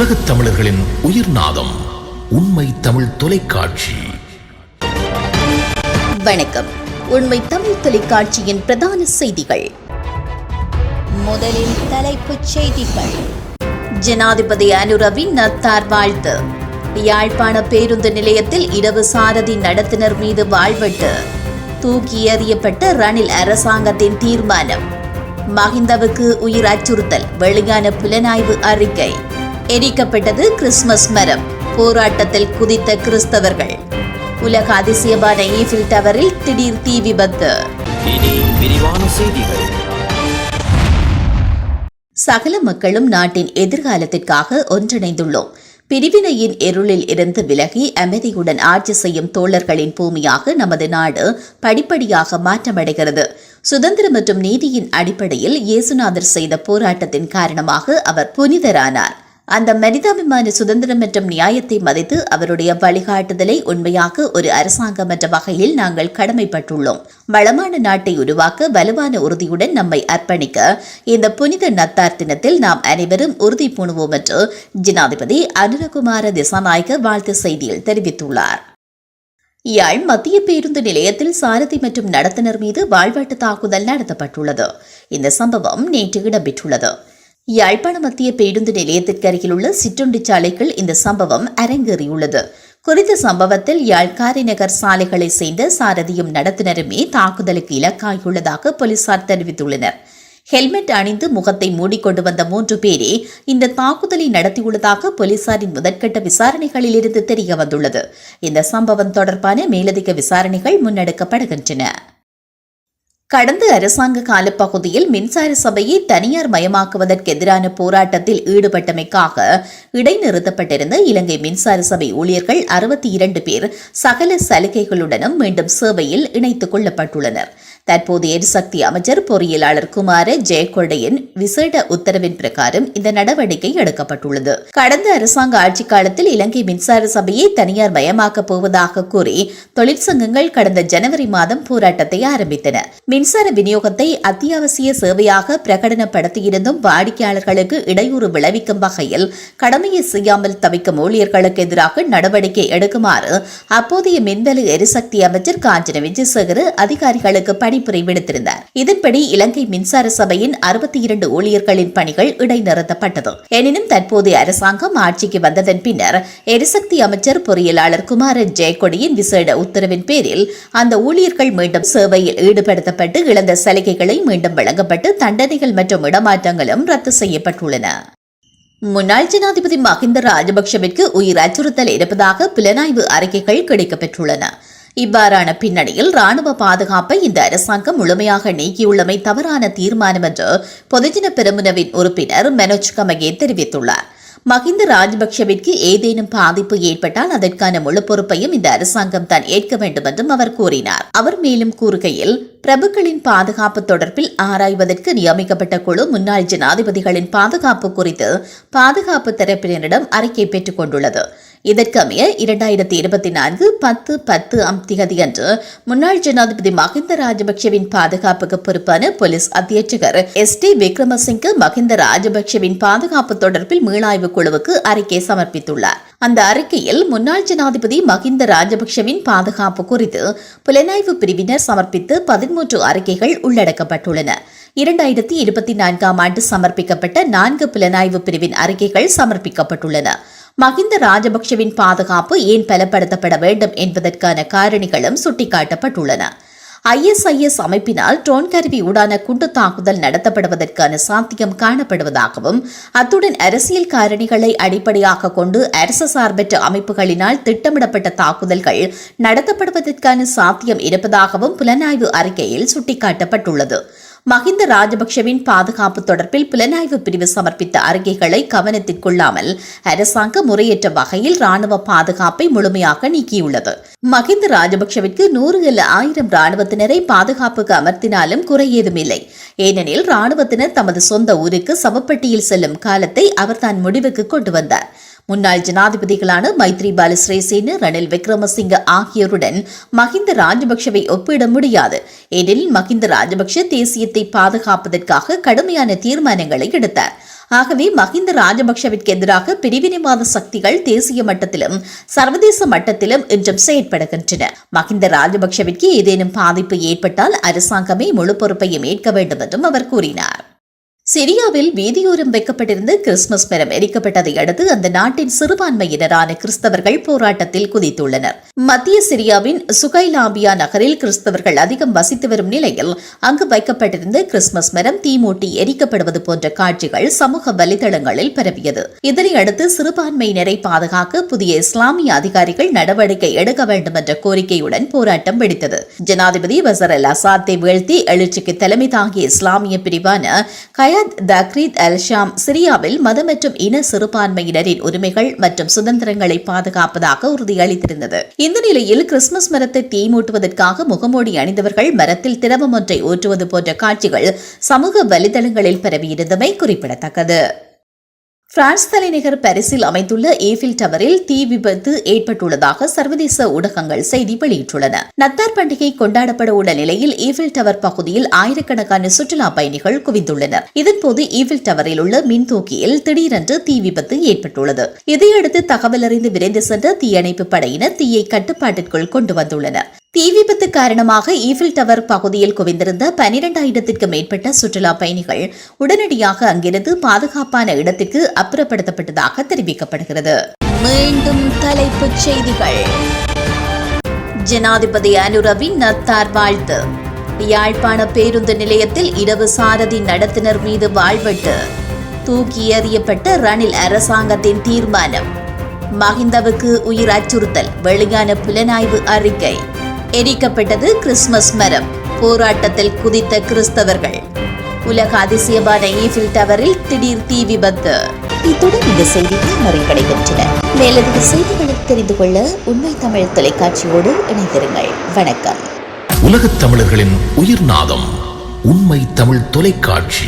உலகத் தமிழர்களின் உயிர் நாதம் உண்மை தமிழ் தொலைக்காட்சி. வணக்கம். உண்மை தமிழ் தொலைக்காட்சியின் பிரதான செய்திகள். முதலில் தலைப்புச் செய்திகள். ஜனாதிபதி அனுரவின் நத்தார் வாழ்த்து. யாழ்ப்பாண பேருந்து நிலையத்தில் இரவு சாரதி நடத்துனர் மீது வாழ்வெட்டு. தூக்கி எறியப்பட்ட ரணில் அரசாங்கத்தின் தீர்மானம். மஹிந்தவுக்கு உயிர் அச்சுறுத்தல் வெளியான புலனாய்வு அறிக்கை. எரிக்கப்பட்டது கிறிஸ்துமஸ் மரம். போராட்டத்தில் குதித்த கிறிஸ்தவர்கள். உலக அதிசயமான ஈஃபில் டவரில் திடீர் தீ விபத்து. சகல மக்களும் நாட்டின் எதிர்காலத்திற்காக ஒன்றிணைந்துள்ளோம். பிரிவினையின் இருளில் இருந்து விலகி அமைதியுடன் ஆட்சி செய்யும் தோழர்களின் பூமியாக நமது நாடு படிப்படியாக மாற்றமடைகிறது. சுதந்திரம் மற்றும் நீதியின் அடிப்படையில் இயேசுநாதர் செய்த போராட்டத்தின் காரணமாக அவர் புனிதரானார். அந்த மனிதாபிமான சுதந்திரம் மற்றும் நியாயத்தை மதித்து அவருடைய வழிகாட்டுதலை உண்மையாக ஒரு அரசாங்கம் என்ற வகையில் நாங்கள் கடமைப்பட்டுள்ளோம். வளமான நாட்டை உருவாக்க வலுவான உறுதியுடன் நம்மை அர்ப்பணிக்க இந்த புனித நத்தார் தினத்தில் நாம் அனைவரும் உறுதி பூணுவோம் என்று ஜனாதிபதி அனுரகுமார திசாநாயக்க வாழ்த்து செய்தியில் தெரிவித்துள்ளார். யாழ் மத்திய பேருந்து நிலையத்தில் சாரதி மற்றும் நடத்துனர் மீது வாழ்வாட்டு தாக்குதல் நடத்தப்பட்டுள்ளது. இந்த சம்பவம் நேற்று இடம்பெற்றுள்ளது. யாழ்ப்பாண மத்திய பேருந்து நிலையத்திற்கு அருகிலுள்ள சிற்றுண்டி சாலைகள் இந்த சம்பவம் அரங்கேறியுள்ளது. குறித்த சம்பவத்தில் யாழ்காரி நகர் சாலைகளை சேர்ந்த சாரதியும் நடத்துனருமே தாக்குதலுக்கு இலக்காகியுள்ளதாக போலீசார் தெரிவித்துள்ளனர். ஹெல்மெட் அணிந்து முகத்தை மூடிக்கொண்டு வந்த மூன்று பேரே இந்த தாக்குதலை நடத்தியுள்ளதாக போலீசாரின் முதற்கட்ட விசாரணைகளில் இருந்து தெரிய வந்துள்ளது இந்த சம்பவம் தொடர்பான மேலதிக விசாரணைகள் முன்னெடுக்கப்படுகின்றன. கடந்த அரசாங்க காலப்பகுதியில் மின்சார சபையை தனியார் மயமாக்குவதற்கு எதிரான போராட்டத்தில் ஈடுபட்டமைக்காக இடைநிறுத்தப்பட்டிருந்த இலங்கை மின்சார சபை ஊழியர்கள் அறுபத்தி இரண்டு பேர் சகல சலுகைகளுடனும் மீண்டும் சேவையில் இணைத்துக் கொள்ளப்பட்டுள்ளனர். தற்போது எரிசக்தி அமைச்சர் பொறியியலாளர் குமார ஜெயக்கொடையின் விசேட உத்தரவின் பிரகாரம் இந்த நடவடிக்கை எடுக்கப்பட்டுள்ளது. கடந்த அரசாங்க ஆட்சிக் காலத்தில் இலங்கை மின்சார சபையை தனியார் மயமாக்கப் போவதாக கூறி தொழிற்சங்கங்கள் கடந்த ஜனவரி மாதம் போராட்டத்தை ஆரம்பித்தன. மின்சார விநியோகத்தை அத்தியாவசிய சேவையாக பிரகடனப்படுத்தியிருந்தும் வாடிக்கையாளர்களுக்கு இடையூறு விளைவிக்கும் வகையில் கடமையை செய்யாமல் தவிக்கும் ஊழியர்களுக்கு எதிராக நடவடிக்கை எடுக்குமாறு அப்போதைய மின்வெளி எரிசக்தி அமைச்சர் காஞ்சன விஜயசேகர அதிகாரிகளுக்கு பணி விடுத்திருந்தார் இதன்படி இலங்கை மின்சார சபையின் அறுபத்தி இரண்டு ஊழியர்களின் பணிகள் இடைநிறுத்தப்பட்டது. எனினும் தற்போதைய அரசாங்கம் ஆட்சிக்கு வந்ததன் பின்னர் எரிசக்தி அமைச்சர் பொறியியலாளர் குமாரன் ஜெயக்கொடியின் விசேட உத்தரவின் பேரில் அந்த ஊழியர்கள் மீண்டும் சேவையில் ஈடுபடுத்தப்பட்டு இழந்த சலுகைகளை மீண்டும் வழங்கப்பட்டு தண்டனைகள் மற்றும் இடமாற்றங்களும் ரத்து செய்யப்பட்டுள்ளன. முன்னாள் ஜனாதிபதி மஹிந்த ராஜபக்ஷவிற்கு உயிர் அச்சுறுத்தல் இருப்பதாக புலனாய்வு அறிக்கைகள் கிடைக்கப்பெற்றுள்ளன. இவ்வாறான பின்னணியில் ராணுவ பாதுகாப்பை இந்த அரசாங்கம் முழுமையாக நீக்கியுள்ளமை தவறான தீர்மானம் என்று பொதுஜன பெருமுனவின் உறுப்பினர் மனோஜ் கமகே தெரிவித்துள்ளார். மஹிந்த ராஜபக்ஷவிற்கு ஏதேனும் பாதிப்பு ஏற்பட்டால் அதற்கான முழு பொறுப்பையும் இந்த அரசாங்கம் தான் ஏற்க வேண்டும் என்றும் அவர் கூறினார். அவர் மேலும் கூறுகையில் பிரபுக்களின் பாதுகாப்பு தொடர்பில் ஆராய்வதற்கு நியமிக்கப்பட்ட குழு முன்னாள் ஜனாதிபதிகளின் பாதுகாப்பு குறித்து பாதுகாப்பு தரப்பினரிடம் அறிக்கை பெற்றுக் கொண்டுள்ளது. இதற்கமைய இரண்டாயிரத்தி இருபத்தி நான்கு பத்து பத்து ஆம் திகதி அன்று முன்னாள் ஜனாதிபதி மஹிந்த ராஜபக்ஷவின் பாதுகாப்புக்கு பொறுப்பான போலீஸ் அத்தியட்சகர் எஸ் டி விக்ரமசிங்க மஹிந்த ராஜபக்ஷவின் பாதுகாப்பு தொடர்பில் மீளாய்வு குழுவுக்கு அறிக்கை சமர்ப்பித்துள்ளார். அந்த அறிக்கையில் முன்னாள் ஜனாதிபதி மஹிந்த ராஜபக்ஷவின் பாதுகாப்பு குறித்து புலனாய்வு பிரிவினர் சமர்ப்பித்து பதிமூன்று அறிக்கைகள் உள்ளடக்கப்பட்டுள்ளன. இரண்டாயிரத்தி இருபத்தி நான்காம் ஆண்டு சமர்ப்பிக்கப்பட்ட நான்கு புலனாய்வு பிரிவின் அறிக்கைகள் சமர்ப்பிக்கப்பட்டுள்ளன. மஹிந்த ராஜபக்ஷவின் பாதுகாப்பு ஏன் பலப்படுத்தப்பட வேண்டும் என்பதற்கான காரணிகளும் சுட்டிக்காட்டப்பட்டுள்ளன. ஐஎஸ்ஐஎஸ் அமைப்பினால் ட்ரோன் கருவி ஊடான குண்டு தாக்குதல் நடத்தப்படுவதற்கான சாத்தியம் காணப்படுவதாகவும் அத்துடன் அரசியல் காரணிகளை அடிப்படையாக கொண்டு அரசு சார்பற்ற அமைப்புகளினால் திட்டமிடப்பட்ட தாக்குதல்கள் நடத்தப்படுவதற்கான சாத்தியம் இருப்பதாகவும் புலனாய்வு அறிக்கையில் சுட்டிக்காட்டப்பட்டுள்ளது. மஹிந்த ராஜபக்ஷவின் பாதுகாப்பு தொடர்பில் புலனாய்வு பிரிவு சமர்ப்பித்த அறிக்கைகளை கவனத்திற்கொள்ளாமல் அரசாங்கம் முறையற்ற வகையில் ராணுவ பாதுகாப்பை முழுமையாக நீக்கியுள்ளது. மஹிந்த ராஜபக்ஷவிற்கு நூறு அல்ல ஆயிரம் ராணுவத்தினரை பாதுகாப்புக்கு அமர்த்தினாலும் குறை ஏதுமில்லை. ஏனெனில் ராணுவத்தினர் தமது சொந்த ஊருக்கு சவப்பட்டியில் செல்லும் காலத்தை அவர் தான் முடிவுக்கு கொண்டு வந்தார். முன்னாள் ஜனாதிபதிகளான மைத்ரிபால சிறேசேன ரணில் விக்ரமசிங்க ஆகியோருடன் மஹிந்த ராஜபக்ஷவை ஒப்பிட முடியாது. ஏனெனில் மஹிந்த ராஜபக்ஷ தேசியத்தை பாதுகாப்பதற்காக கடுமையான தீர்மானங்களை எடுத்தார். ஆகவே மஹிந்த ராஜபக்ஷவிற்கு எதிராக பிரிவினைவாத சக்திகள் தேசிய மட்டத்திலும் சர்வதேச மட்டத்திலும் இன்றும் செயற்படுகின்றன. மஹிந்த ராஜபக்ஷவிற்கு ஏதேனும் பாதிப்பு ஏற்பட்டால் அரசாங்கமே முழு பொறுப்பையும் ஏற்க வேண்டும் என்றும் அவர் கூறினார். சிரியாவில் வீதியோரம் வைக்கப்பட்டிருந்த கிறிஸ்துமஸ் மரம் எரிக்கப்பட்டதை அடுத்து அந்த நாட்டின் சிறுபான்மையினரான கிறிஸ்தவர்கள் போராட்டத்தில் குதித்துள்ளனர். மத்திய சிரியாவின் சுகைலாம்பியா நகரில் கிறிஸ்தவர்கள் அதிகம் வசித்து வரும் நிலையில் அங்கு வைக்கப்பட்டிருந்த கிறிஸ்துமஸ் மரம் தீமூட்டி எரிக்கப்படுவது போன்ற காட்சிகள் சமூக வலைதளங்களில் பரவியது. இதனையடுத்து சிறுபான்மையினரை பாதுகாக்க புதிய இஸ்லாமிய அதிகாரிகள் நடவடிக்கை எடுக்க வேண்டும் என்ற கோரிக்கையுடன் போராட்டம் வெடித்தது. ஜனாதிபதி பசர் அல் அசாத்தை வீழ்த்தி எழுச்சிக்கு தலைமை தாங்கிய இஸ்லாமிய பிரிவான கயா கயாத் தக்ரீத் அல் ஷாம் சிரியாவில் மத மற்றும் இன சிறுபான்மையினரின் உரிமைகள் மற்றும் சுதந்திரங்களை பாதுகாப்பதாக உறுதியளித்திருந்தது. இந்த நிலையில் கிறிஸ்துமஸ் மரத்தை தீமூட்டுவதற்காக முகமூடி அணிந்தவர்கள் மரத்தில் திரவம் ஒன்றை ஊற்றுவது போன்ற காட்சிகள் சமூக வலைதளங்களில் பரவியிருந்தமை குறிப்பிடத்தக்கது. பிரான்ஸ் தலைநகர் பாரிஸில் அமைந்துள்ள ஏஃபில் டவரில் தீ விபத்து ஏற்பட்டுள்ளதாக சர்வதேச ஊடகங்கள் செய்தி வெளியிட்டுள்ளன. நத்தார் பண்டிகை கொண்டாடப்பட உள்ள நிலையில் ஈஃபில் டவர் பகுதியில் ஆயிரக்கணக்கான சுற்றுலா பயணிகள் குவிந்துள்ளனர். இதன்போது ஈஃபில் டவரில் உள்ள மின்தூக்கியில் திடீரென்று தீ விபத்து ஏற்பட்டுள்ளது. இதையடுத்து தகவல் அறிந்து விரைந்து சென்ற தீயணைப்பு படையினர் தீயை கட்டுப்பாட்டிற்குள் கொண்டு வந்துள்ளனர். தீ விபத்து காரணமாக ஈஃபில் டவர் பகுதியில் குவிந்திருந்த பனிரெண்டாயிரத்திற்கு மேற்பட்ட சுற்றுலா பயணிகள் உடனடியாக அங்கிருந்து பாதுகாப்பான இடத்திற்கு அப்புறப்படுத்தப்பட்டதாக தெரிவிக்கப்படுகிறது. மீண்டும் தலைப்புச் செய்திகள். ஜனாதிபதி அனுரவின் நத்தார் வாழ்த்து. யாழ்ப்பாண பேருந்து நிலையத்தில் இரவு சாரதி நடத்தினர் மீது வாழ்வெட்டு. தூக்கி எறியப்பட்ட ரணில் அரசாங்கத்தின் தீர்மானம். மஹிந்தவுக்கு உயிர் அச்சுறுத்தல் வெளியான புலனாய்வு அறிக்கை. எரிக்கப்பட்டது கிறிஸ்துமஸ் மரம். போராட்டத்தில் குதித்த கிறிஸ்தவர்கள். உலக அதிசயமான ஈஃபில் டவரில் திடீர் தீ விபத்து. இத்துடன் இந்த செய்திகள் நிறைவடைகின்றன. மேலதிக செய்திகளை தெரிந்து கொள்ள உண்மை தமிழ் தொலைக்காட்சியோடு இணைந்திருங்கள். வணக்கம். உலகத் தமிழர்களின் உயிர் நாதம் உண்மை தமிழ் தொலைக்காட்சி.